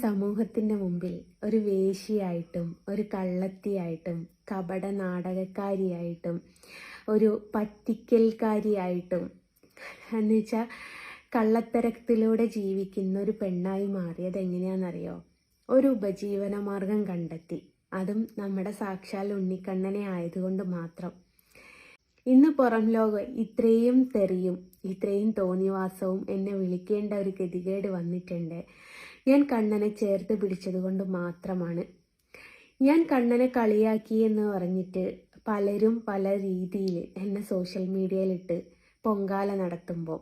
സമൂഹത്തിന്റെ മുമ്പിൽ ഒരു വേശിയായിട്ടും ഒരു കള്ളത്തിയായിട്ടും കപട നാടകക്കാരിയായിട്ടും ഒരു പറ്റിക്കൽക്കാരിയായിട്ടും എന്ന് വെച്ചാൽ കള്ളത്തരത്തിലൂടെ ജീവിക്കുന്ന ഒരു പെണ്ണായി മാറിയത് എങ്ങനെയാണെന്നറിയോ ഒരു ഉപജീവന മാർഗം കണ്ടെത്തി. അതും നമ്മുടെ സാക്ഷാൽ ഉണ്ണിക്കണ്ണനെ ആയതുകൊണ്ട് മാത്രം. ഇന്ന് പുറം ലോകം ഇത്രയും തെറിയും ഇത്രയും തോന്നിവാസവും എന്നെ വിളിക്കേണ്ട ഒരു ഗതികേട് വന്നിട്ടുണ്ട്. ഞാൻ കണ്ണനെ ചേർത്ത് പിടിച്ചതുകൊണ്ട് മാത്രമാണ്. ഞാൻ കണ്ണനെ കളിയാക്കി എന്ന് പറഞ്ഞിട്ട് പലരും പല രീതിയിൽ എന്നെ സോഷ്യൽ മീഡിയയിലിട്ട് പൊങ്കാല നടത്തുമ്പോൾ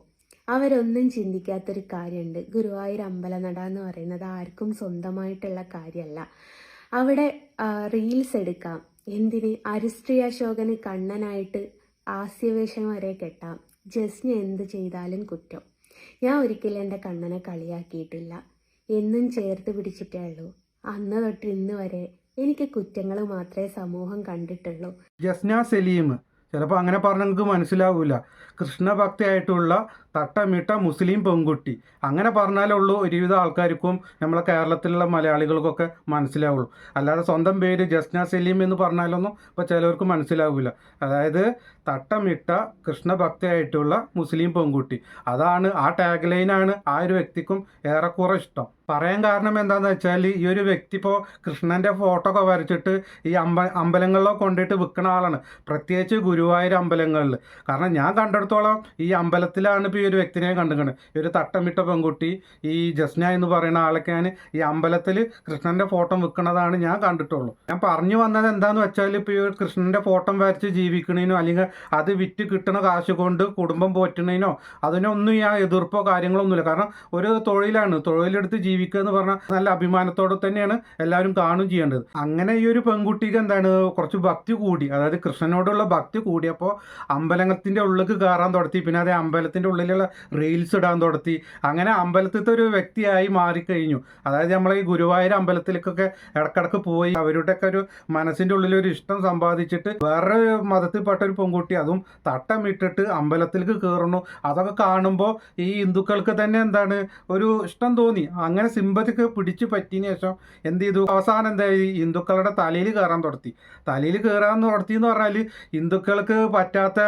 അവരൊന്നും ചിന്തിക്കാത്തൊരു കാര്യമുണ്ട്. ഗുരുവായൂർ അമ്പലനട എന്ന് പറയുന്നത് ആർക്കും സ്വന്തമായിട്ടുള്ള കാര്യമല്ല. അവിടെ റീൽസ് എടുക്കാം. എന്തിന്? അരിശ്രീ അശോകന് കണ്ണനായിട്ട് ആസ്യവേഷം വരെ കെട്ടാം. ജസ്ന് എന്ത് ചെയ്താലും കുറ്റം. ഞാൻ ഒരിക്കലും എന്റെ കണ്ണനെ കളിയാക്കിയിട്ടില്ല. എന്നും ചേർത്ത് പിടിച്ചിട്ടേ ഉള്ളൂ. അന്ന് തൊട്ട് ഇന്ന് വരെ എനിക്ക് കുറ്റങ്ങൾ മാത്രമേ സമൂഹം കണ്ടിട്ടുള്ളൂ. ജസ്ന സലീം ചിലപ്പോൾ അങ്ങനെ പറഞ്ഞാൽ നിങ്ങൾക്ക് മനസ്സിലാവില്ല കൃഷ്ണഭക്തിയായിട്ടുള്ള തട്ടമിട്ട മുസ്ലിം പെൺകുട്ടി. അങ്ങനെ പറഞ്ഞാലേ ഉള്ളൂ ഒരുവിധ ആൾക്കാർക്കും നമ്മളെ കേരളത്തിലുള്ള മലയാളികൾക്കൊക്കെ മനസ്സിലാവുള്ളൂ. അല്ലാതെ സ്വന്തം പേര് ജസ്ന സലീം എന്ന് പറഞ്ഞാലൊന്നും ഇപ്പോൾ ചിലവർക്ക് മനസ്സിലാവില്ല അതായത് തട്ടമിട്ട കൃഷ്ണഭക്തിയായിട്ടുള്ള മുസ്ലിം പെൺകുട്ടി. അതാണ് ആ ടാഗ് ലൈനാണ് ആ ഒരു വ്യക്തിക്കും ഏറെക്കുറെ ഇഷ്ടം. പറയാൻ കാരണം എന്താണെന്ന് വെച്ചാൽ ഈ ഒരു വ്യക്തി ഇപ്പോൾ കൃഷ്ണന്റെ ഫോട്ടോ ഒക്കെ വരച്ചിട്ട് ഈ അമ്പ അമ്പലങ്ങളിലൊക്കെ കൊണ്ടിട്ട് വിൽക്കുന്ന ആളാണ്. പ്രത്യേകിച്ച് ഗുരുവായൂർ അമ്പലങ്ങളിൽ. കാരണം ഞാൻ കണ്ടെടുത്തോളം ഈ അമ്പലത്തിലാണ് ഇപ്പോൾ ഈ ഒരു വ്യക്തിനെ കണ്ടുകണ് ഈ ഒരു തട്ടമിട്ട പെൺകുട്ടി ഈ ജസ്ന എന്ന് പറയുന്ന ആളൊക്കെ ഞാൻ ഈ അമ്പലത്തിൽ കൃഷ്ണന്റെ ഫോട്ടോ വിൽക്കുന്നതാണ് ഞാൻ കണ്ടിട്ടുള്ളൂ. ഞാൻ പറഞ്ഞു വന്നത് എന്താണെന്ന് വെച്ചാൽ ഇപ്പോൾ ഈ കൃഷ്ണന്റെ ഫോട്ടോ വരച്ച് ജീവിക്കണേനോ അല്ലെങ്കിൽ അത് വിറ്റ് കിട്ടുന്ന കാശ് കൊണ്ട് കുടുംബം പോറ്റുന്നതിനോ അതിനൊന്നും ഞാൻ എതിർപ്പോ കാര്യങ്ങളൊന്നുമില്ല. കാരണം ഒരു തൊഴിലാണ്. തൊഴിലെടുത്ത് ജീവിക്കുക എന്ന് പറഞ്ഞാൽ നല്ല അഭിമാനത്തോടെ തന്നെയാണ് എല്ലാവരും കാണും ചെയ്യേണ്ടത്. അങ്ങനെ ഈ ഒരു പെൺകുട്ടിക്ക് എന്താണ് കുറച്ച് ഭക്തി കൂടി അതായത് കൃഷ്ണനോടുള്ള ഭക്തി കൂടിയപ്പോൾ അമ്പലത്തിന്റെ ഉള്ളിലേക്ക് കയറാൻ തുടത്തി പിന്നെ അതേ അമ്പലത്തിന്റെ ഉള്ളിലുള്ള റീൽസ് ഇടാൻ തുടത്തി അങ്ങനെ അമ്പലത്തിലത്തെ ഒരു വ്യക്തിയായി മാറിക്കഴിഞ്ഞു. അതായത് നമ്മൾ ഈ ഗുരുവായൂർ അമ്പലത്തിലേക്കൊക്കെ ഇടക്കിടക്ക് പോയി അവരുടെയൊക്കെ ഒരു മനസ്സിന്റെ ഉള്ളിൽ ഒരു ഇഷ്ടം സമ്പാദിച്ചിട്ട് വേറെ മതത്തിൽപ്പെട്ട ഒരു പെൺകുട്ടി അതും തട്ടമിട്ടിട്ട് അമ്പലത്തിലേക്ക് കയറുന്നു. അതൊക്കെ കാണുമ്പോൾ ഈ ഹിന്ദുക്കൾക്ക് തന്നെ എന്താണ് ഒരു ഇഷ്ടം തോന്നി. അങ്ങനെ സിമ്പതിക്ക് പിടിച്ചു പറ്റിയതിന് ശേഷം എന്ത് ചെയ്തു? അവസാനം എന്തായി? ഹിന്ദുക്കളുടെ തലയിൽ കയറാൻ തുടത്തി തലയിൽ കയറാൻ തുടത്തി എന്ന് പറഞ്ഞാൽ ഹിന്ദുക്കൾക്ക് പറ്റാത്ത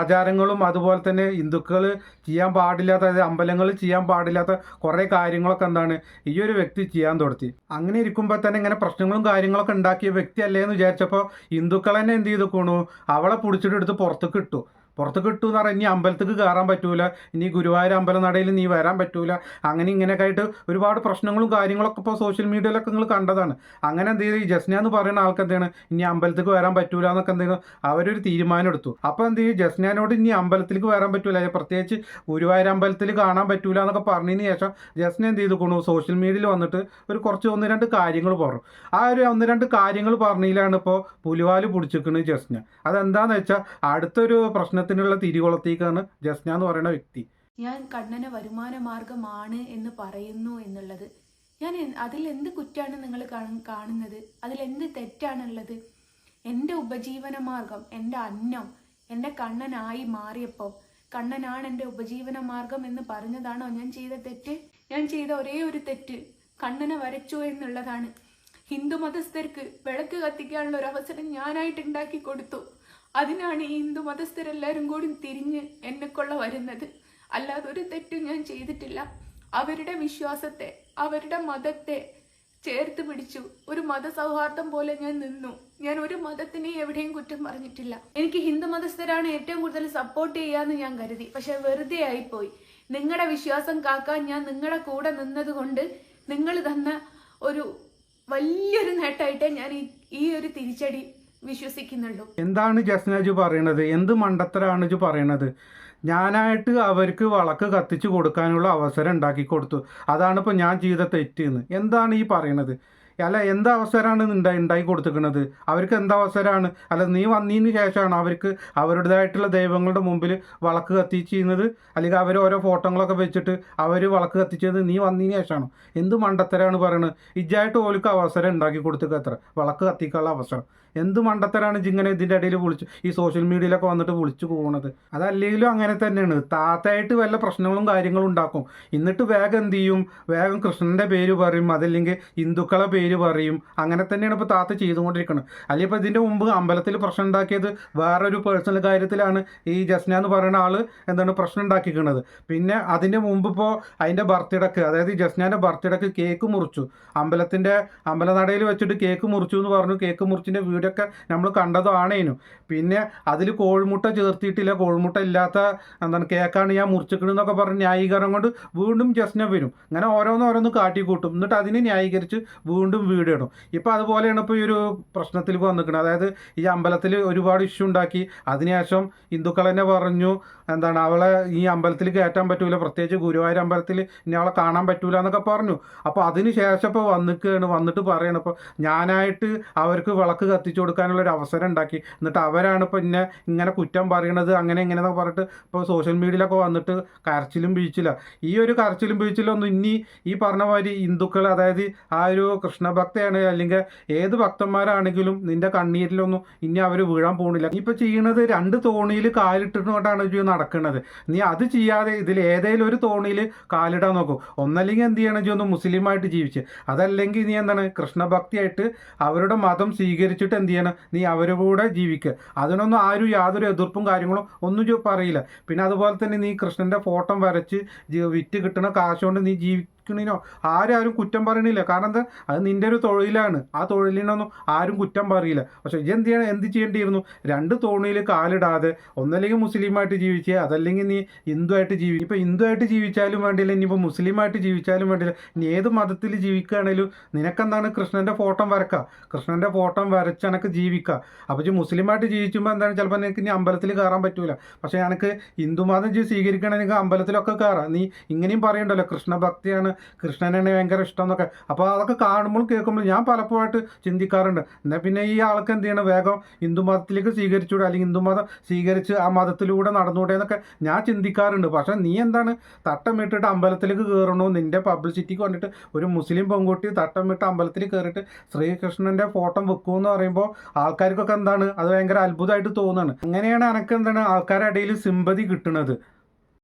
ആചാരങ്ങളും അതുപോലെ തന്നെ ഹിന്ദുക്കൾ ചെയ്യാൻ പാടില്ലാത്ത അതായത് അമ്പലങ്ങളിൽ ചെയ്യാൻ പാടില്ലാത്ത കുറേ കാര്യങ്ങളൊക്കെ എന്താണ് ഈ ഒരു വ്യക്തി ചെയ്യാൻ തുടത്തി അങ്ങനെ ഇരിക്കുമ്പോൾ തന്നെ ഇങ്ങനെ പ്രശ്നങ്ങളും കാര്യങ്ങളൊക്കെ ഉണ്ടാക്കിയ വ്യക്തി അല്ലേ എന്ന് വിചാരിച്ചപ്പോൾ ഹിന്ദുക്കൾ തന്നെ എന്ത് ചെയ്തു? കൊണു. അവളെ പിടിച്ചിട്ട് എടുത്ത് പുറത്തേക്ക് ഇട്ടു. പുറത്തേക്ക് കിട്ടൂ എന്ന് പറഞ്ഞാൽ ഇനി അമ്പലത്തേക്ക് കയറാൻ പറ്റൂല. ഇനി ഗുരുവായൂർ അമ്പലം നടയിൽ നീ വരാൻ പറ്റൂല. അങ്ങനെ ഇങ്ങനെയൊക്കെ ആയിട്ട് ഒരുപാട് പ്രശ്നങ്ങളും കാര്യങ്ങളൊക്കെ ഇപ്പോൾ സോഷ്യൽ മീഡിയയിലൊക്കെ നിങ്ങൾ കണ്ടതാണ്. അങ്ങനെ എന്ത് ഈ ജസ്ന എന്ന് പറയുന്ന ആൾക്ക് എന്താണ് ഇനി അമ്പലത്തേക്ക് വരാൻ പറ്റൂല എന്നൊക്കെ എന്ത് ചെയ്തു? അവരൊരു തീരുമാനം എടുത്തു. അപ്പോൾ എന്ത് ചെയ്യും ജസ്നോട് ഇനി അമ്പലത്തിലേക്ക് വരാൻ പറ്റൂല. പ്രത്യേകിച്ച് ഗുരുവായൂർ അമ്പലത്തിൽ കാണാൻ പറ്റൂല എന്നൊക്കെ പറഞ്ഞതിന് ശേഷം ജസ്ന എന്ത് ചെയ്തു? കൊണ്ടു സോഷ്യൽ മീഡിയയിൽ വന്നിട്ട് ഒരു കുറച്ച് ഒന്ന് രണ്ട് കാര്യങ്ങൾ പറഞ്ഞു. ആ ഒരു ഒന്ന് രണ്ട് കാര്യങ്ങൾ പറഞ്ഞതിലാണ് ഇപ്പോൾ പുലിവാൽ പിടിച്ചിരിക്കുന്നത് ജസ്ന. അതെന്താന്ന് വെച്ചാൽ അടുത്തൊരു പ്രശ്നത്തിനുള്ള തിരികൊളത്തേക്കാണ് ജസ്ന എന്ന് പറയുന്ന വ്യക്തി. ഞാൻ കണ്ണന് വരുമാന മാർഗമാണ് എന്ന് പറയുന്നു എന്നുള്ളത്. ഞാൻ അതിൽ എന്ത് കുറ്റാണ് നിങ്ങൾ കാണുന്നത്? അതിൽ എന്ത് തെറ്റാണുള്ളത്? എന്റെ ഉപജീവന മാർഗം എന്റെ അന്നം എന്റെ കണ്ണനായി മാറിയപ്പോൾ കണ്ണനാണ് എന്റെ ഉപജീവന മാർഗം എന്ന് പറഞ്ഞതാണോ ഞാൻ ചെയ്ത തെറ്റ്? ഞാൻ ചെയ്ത ഒരേ ഒരു തെറ്റ് കണ്ണനെ വരച്ചു എന്നുള്ളതാണ്. ഹിന്ദു മതസ്ഥർക്ക് വിളക്ക് കത്തിക്കാനുള്ള ഒരു അവസരം ഞാനായിട്ട് ഉണ്ടാക്കി കൊടുത്തു. അതിനാണ് ഈ ഹിന്ദു മതസ്ഥരെല്ലാവരും കൂടി തിരിഞ്ഞ് എന്നെക്കൊള്ള വരുന്നത്. അല്ലാതെ ഒരു തെറ്റും ഞാൻ ചെയ്തിട്ടില്ല. അവരുടെ വിശ്വാസത്തെ അവരുടെ മതത്തെ ചേർത്ത് പിടിച്ചു. ഒരു മതസൗഹാർദ്ദം പോലെ ഞാൻ നിന്നു. ഞാൻ ഒരു മതത്തിനെ എവിടെയും കുറ്റം പറഞ്ഞിട്ടില്ല. എനിക്ക് ഹിന്ദു മതസ്ഥരാണ് ഏറ്റവും കൂടുതൽ സപ്പോർട്ട് ചെയ്യാന്ന് ഞാൻ കരുതി. പക്ഷെ വെറുതെ ആയിപ്പോയി. നിങ്ങളുടെ വിശ്വാസം കാക്കാൻ ഞാൻ നിങ്ങളുടെ കൂടെ നിന്നത് കൊണ്ട് നിങ്ങൾ തന്ന ഒരു വലിയൊരു നേട്ടമായിട്ടേ ഞാൻ ഈ ഒരു തിരിച്ചടി വിശ്വസിക്കുന്നുള്ളൂ. എന്താണ് ജസ്നജു പറയണത്? എന്ത് മണ്ടത്തരാണ് ജു പറയണത്? ഞാനായിട്ട് അവർക്ക് വളക്ക് കത്തിച്ചു കൊടുക്കാനുള്ള അവസരം ഉണ്ടാക്കി കൊടുത്തു. അതാണ് ഇപ്പോൾ ഞാൻ ചെയ്ത തെറ്റെന്ന്. എന്താണ് ഈ പറയണത്? അല്ല എന്ത് അവസരമാണ് ഉണ്ടായി കൊടുത്തിരിക്കുന്നത് അവർക്ക് എന്ത് അവസരമാണ് അല്ല നീ വന്നതിന് ശേഷമാണ് അവർക്ക് അവരുടേതായിട്ടുള്ള ദൈവങ്ങളുടെ മുമ്പിൽ വളക്ക് കത്തിച്ച് ചെയ്യുന്നത് അല്ലെങ്കിൽ അവർ ഓരോ ഫോട്ടോകളൊക്കെ വെച്ചിട്ട് അവർ വളക്ക് കത്തിച്ചത് നീ വന്നതിന് ശേഷമാണ് എന്ത് മണ്ടത്തരാണ് പറയുന്നത് ഇജ്ജായിട്ട് ഓർക്ക് അവസരം ഉണ്ടാക്കി കൊടുത്തിട്ട് എത്ര വളക്ക് കത്തിക്കാനുള്ള അവസരം. എന്ത് മണ്ടത്തരാണ് ഇങ്ങനെ ഇതിന്റെ ഇടയിൽ വിളിച്ച് ഈ സോഷ്യൽ മീഡിയയിലൊക്കെ വന്നിട്ട് വിളിച്ചു പോകുന്നത് അതല്ലെങ്കിലും അങ്ങനെ തന്നെയാണ്. താത്തയായിട്ട് വല്ല പ്രശ്നങ്ങളും കാര്യങ്ങളും ഉണ്ടാക്കും. എന്നിട്ട് വേഗം എന്ത് ചെയ്യും? വേഗം കൃഷ്ണന്റെ പേര് പറയും. അതല്ലെങ്കിൽ ഹിന്ദുക്കളെ പേര് പറയും. അങ്ങനെ തന്നെയാണ് ഇപ്പോൾ താത്ത ചെയ്തുകൊണ്ടിരിക്കുന്നത് അല്ലെങ്കിൽ ഇപ്പോൾ ഇതിന്റെ മുമ്പ് അമ്പലത്തിൽ പ്രശ്നം ഉണ്ടാക്കിയത് വേറൊരു പേഴ്സണൽ കാര്യത്തിലാണ് ഈ ജസ്ന എന്ന് പറയുന്ന ആൾ എന്താണ് പ്രശ്നം ഉണ്ടാക്കിക്കുന്നത് പിന്നെ അതിന്റെ മുമ്പ് ഇപ്പോൾ അതിന്റെ ബർത്ത്ഡേക്ക് അതായത് ജസ്നാന്റെ ബർത്ത്ഡേക്ക് കേക്ക് മുറിച്ചു. അമ്പലത്തിന്റെ അമ്പലനടയിൽ വെച്ചിട്ട് കേക്ക് മുറിച്ചു എന്ന് പറഞ്ഞു. കേക്ക് മുറിച്ചിന്റെ വീഡിയോ ഒക്കെ നമ്മൾ കണ്ടതാണേനു. പിന്നെ അതിൽ കോഴിമുട്ട ചേർത്തിട്ടില്ല കോഴിമുട്ട ഇല്ലാത്ത എന്താണ് കേക്കാണ് ഞാൻ മുറിച്ചിക്കണെന്നൊക്കെ പറഞ്ഞ് ന്യായീകരണം കൊണ്ട് വീണ്ടും ജസ്ന വരും അങ്ങനെ ഓരോന്നോരോന്ന് ഓരോന്ന് കാട്ടിക്കൂട്ടും. എന്നിട്ട് അതിനെ ന്യായീകരിച്ച് വീണ്ടും വീട് ഇടും. അതുപോലെയാണ് ഇപ്പോൾ ഈ ഒരു പ്രശ്നത്തിൽ വന്നിരിക്കുന്നത് അതായത് ഈ അമ്പലത്തിൽ ഒരുപാട് ഇഷ്യൂ ഉണ്ടാക്കി. അതിനുശേഷം ഹിന്ദുക്കൾ തന്നെ പറഞ്ഞു എന്താണ് അവളെ ഈ അമ്പലത്തിൽ കയറ്റാൻ പറ്റൂല. പ്രത്യേകിച്ച് ഗുരുവായൂർ അമ്പലത്തിൽ ഇനി അവളെ കാണാൻ പറ്റൂല എന്നൊക്കെ പറഞ്ഞു. അപ്പോൾ അതിന് ശേഷം ഇപ്പോൾ വന്നിക്കുകയാണ് വന്നിട്ട് പറയണം ഇപ്പോൾ ഞാനായിട്ട് അവർക്ക് വിളക്ക് കത്തിച്ചു കൊടുക്കാനുള്ള ഒരു അവസരം ഉണ്ടാക്കി. എന്നിട്ട് അവരാണ് എന്നെ ഇങ്ങനെ കുറ്റം പറയണത് അങ്ങനെ ഇങ്ങനെ എന്നൊക്കെ പറഞ്ഞിട്ട് ഇപ്പോൾ സോഷ്യൽ മീഡിയയിലൊക്കെ വന്നിട്ട് കരച്ചിലും വീഴ്ചില്ല ഈ ഒരു കരച്ചിലും വീഴ്ചയിലൊന്നും ഇനി ഈ പറഞ്ഞ മാതിരി ഹിന്ദുക്കൾ അതായത് ആ ഒരു കൃഷ്ണഭക്തയാണ് അല്ലെങ്കിൽ ഏത് ഭക്തന്മാരാണെങ്കിലും നിന്റെ കണ്ണീരിലൊന്നും ഇനി അവർ വീഴാൻ പോകുന്നില്ല നീ ഇപ്പോൾ ചെയ്യണത് രണ്ട് തോണിയിൽ കാലിട്ടിട്ടുകൊണ്ടാണ് ഇത് നടക്കുന്നത് നീ അത് ചെയ്യാതെ ഇതിൽ ഏതെങ്കിലും ഒരു തോണിയിൽ കാലിടാൻ നോക്കും. ഒന്നല്ലെങ്കിൽ എന്ത് ചെയ്യണം ഇജ്ജ് ഒന്ന് മുസ്ലിമായിട്ട് ജീവിച്ച്. അതല്ലെങ്കിൽ നീ എന്താണ് കൃഷ്ണഭക്തിയായിട്ട് അവരുടെ മതം സ്വീകരിച്ചിട്ട് എന്ത് ചെയ്യണം? നീ അവരുടെ ജീവിക്കുക അതിനൊന്നും ആരും യാതൊരു എതിർപ്പും കാര്യങ്ങളും ഒന്നും പറയില്ല. പിന്നെ അതുപോലെ തന്നെ നീ കൃഷ്ണന്റെ ഫോട്ടോ വരച്ച് വിറ്റ് കിട്ടുന്ന കാശുകൊണ്ട് നീ നീ ജീവിക്കണിനോ ആരും കുറ്റം പറയണില്ല. കാരണം എന്താ? അത് നിന്റെ ഒരു തൊഴിലാണ്. ആ തൊഴിലിനൊന്നും ആരും കുറ്റം പറയില്ല. പക്ഷേ ഇത് എന്ത് ചെയ്യണം എന്ത് ചെയ്യേണ്ടിയിരുന്നു? രണ്ട് തോണിയിൽ കാലിടാതെ ഒന്നല്ലെങ്കിൽ മുസ്ലിമായിട്ട് ജീവിച്ചേ അതല്ലെങ്കിൽ നീ ഹിന്ദു ഹിന്ദുവായിട്ട് ജീവി ഇപ്പോൾ ഹിന്ദുവായിട്ട് ജീവിച്ചാലും വേണ്ടിയില്ല ഇനിയിപ്പോൾ മുസ്ലിമായിട്ട് ജീവിച്ചാലും വേണ്ടിയില്ല ഇനി ഏത് മതത്തിൽ ജീവിക്കുകയാണെങ്കിലും നിനക്കെന്താണ് കൃഷ്ണന്റെ ഫോട്ടോ വരക്കുക കൃഷ്ണന്റെ ഫോട്ടോ വരച്ച് എനക്ക് ജീവിക്കുക അപ്പോൾ ഇജ്ജ് മുസ്ലിമായിട്ട് ജീവിക്കുമ്പോൾ എന്താണ്? ചിലപ്പോൾ നിനക്ക് ഇനി അമ്പലത്തിൽ കയറാൻ പറ്റൂല. പക്ഷേ എനിക്ക് ഹിന്ദു മതം സ്വീകരിക്കണമെങ്കിൽ അമ്പലത്തിലൊക്കെ കയറാം. നീ ഇങ്ങനെയും പറയണ്ടല്ലോ കൃഷ്ണഭക്തിയാണ് കൃഷ്ണനാണ് ഭയങ്കര ഇഷ്ടം എന്നൊക്കെ അപ്പോൾ അതൊക്കെ കാണുമ്പോൾ കേൾക്കുമ്പോൾ ഞാൻ പലപ്പോഴായിട്ട് ചിന്തിക്കാറുണ്ട്. എന്നാൽ പിന്നെ ഈ ആൾക്ക് എന്ത് ചെയ്യണം? വേഗം ഹിന്ദു മതത്തിലേക്ക് സ്വീകരിച്ചൂടെ അല്ലെങ്കിൽ ഹിന്ദു മതം സ്വീകരിച്ച് ആ മതത്തിലൂടെ നടന്നൂടെ എന്നൊക്കെ ഞാൻ ചിന്തിക്കാറുണ്ട്. പക്ഷേ നീ എന്താണ്? തട്ടമിട്ടിട്ട് അമ്പലത്തിലേക്ക് കയറണോ നിന്റെ പബ്ലിസിറ്റിക്ക് വേണ്ടിയിട്ട് ഒരു മുസ്ലിം പെൺകുട്ടി തട്ടമിട്ട് അമ്പലത്തിൽ കയറിയിട്ട് ശ്രീകൃഷ്ണന്റെ ഫോട്ടോ വെക്കുമെന്ന് പറയുമ്പോൾ ആൾക്കാർക്കൊക്കെ എന്താണ്? അത് ഭയങ്കര അത്ഭുതമായിട്ട് തോന്നുകയാണ്. അങ്ങനെയാണ് എനക്ക് എന്താണ്? ആൾക്കാരുടെ ഇടയിൽ സിമ്പതി കിട്ടുന്നത്